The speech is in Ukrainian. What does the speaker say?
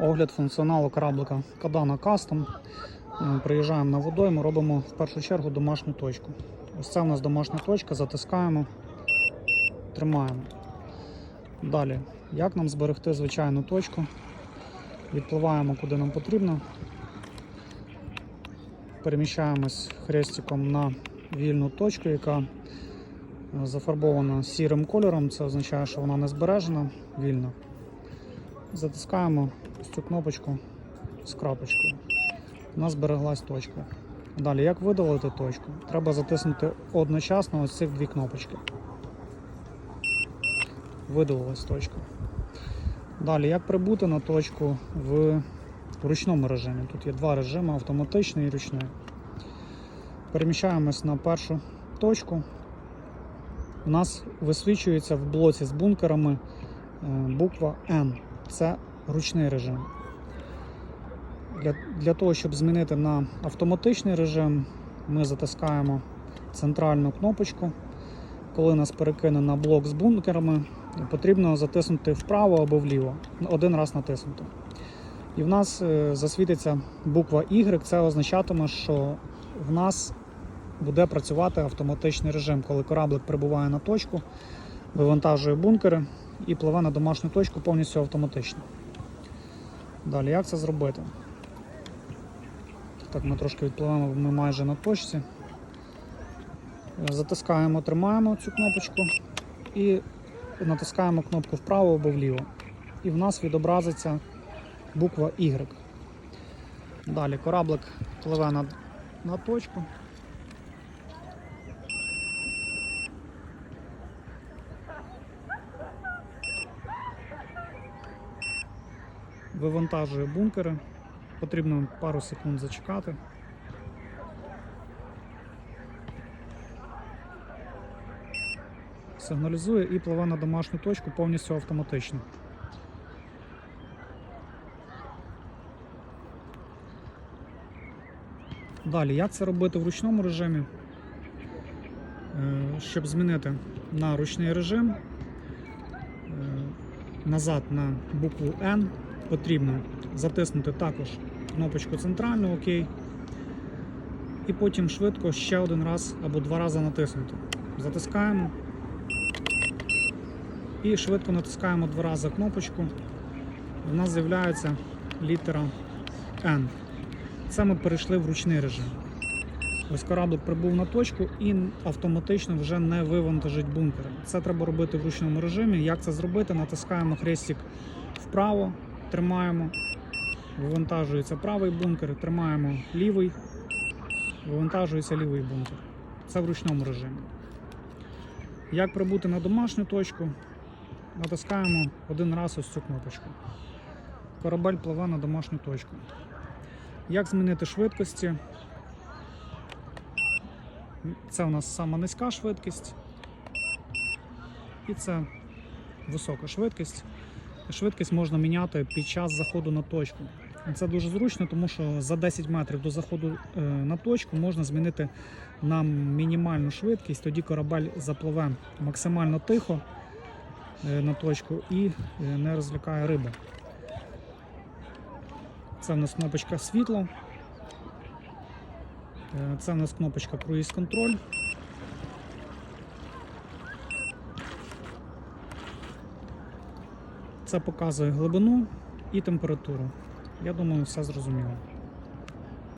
Огляд функціоналу кораблика Кадана Custom. Е, Приїжджаємо на водойму, робимо в першу чергу домашню точку. Ось це у нас домашня точка, затискаємо, тримаємо. Далі, як нам зберегти звичайну точку? Відпливаємо куди нам потрібно. Переміщаємось хрестиком на вільну точку, яка е, зафарбована сірим кольором. Це означає, що вона не збережена, вільна. Затискаємо цю кнопочку з крапочкою. У нас збереглась точка. Далі, як видалити точку? Треба затиснути одночасно ось цих дві кнопочки. Видалилась точка. Далі, як прибути на точку в ручному режимі? Тут є два режими автоматичний і ручний. Переміщаємось на першу точку. У нас висвічується в блоці з бункерами е, буква N. Це ручний режим. Для, для того, щоб змінити на автоматичний режим, ми затискаємо центральну кнопочку. Коли нас перекине на блок з бункерами, потрібно затиснути вправо або вліво. Один раз натиснути. І в нас е, засвітиться буква Y. Це означатиме, що в нас буде працювати автоматичний режим, коли кораблик прибуває на точку, вивантажує бункери і пливе на домашню точку повністю автоматично. Далі, як це зробити? Так, ми трошки відпливаємо, ми майже на точці. Затискаємо, тримаємо цю кнопочку і натискаємо кнопку вправо або вліво. І в нас відобразиться буква Y. Далі кораблик пливе на, на точку. Вивантажує бункери. Потрібно пару секунд зачекати. Сигналізує і пливе на домашню точку повністю автоматично. Далі, як це робити в ручному режимі? Е, Щоб змінити на ручний режим, е, назад на букву N потрібно затиснути також кнопочку центральну ОК. І потім швидко ще один раз або два рази натиснути. Затискаємо. І швидко натискаємо два рази кнопочку. У нас з'являється літера N. Це ми перейшли в ручний режим. Ось кораблик прибув на точку і автоматично вже не вивантажить бункери. Це треба робити в ручному режимі. Як це зробити? Натискаємо хрестик вправо, тримаємо, вивантажується правий бункер, тримаємо лівий, вивантажується лівий бункер. Це в ручному режимі. Як прибути на домашню точку? Натискаємо один раз ось цю кнопочку. Корабель пливе на домашню точку. Як змінити швидкості? Це у нас сама низька швидкість. І це висока швидкість. Швидкість можна міняти під час заходу на точку. Це дуже зручно, тому що за 10 метрів до заходу е, на точку можна змінити на мінімальну швидкість, тоді корабель запливе максимально тихо е, на точку і е, не розлякає риби. Це в нас кнопочка світло. Це в нас кнопочка круїз контроль. Це показує глибину і температуру. Я думаю, все зрозуміло.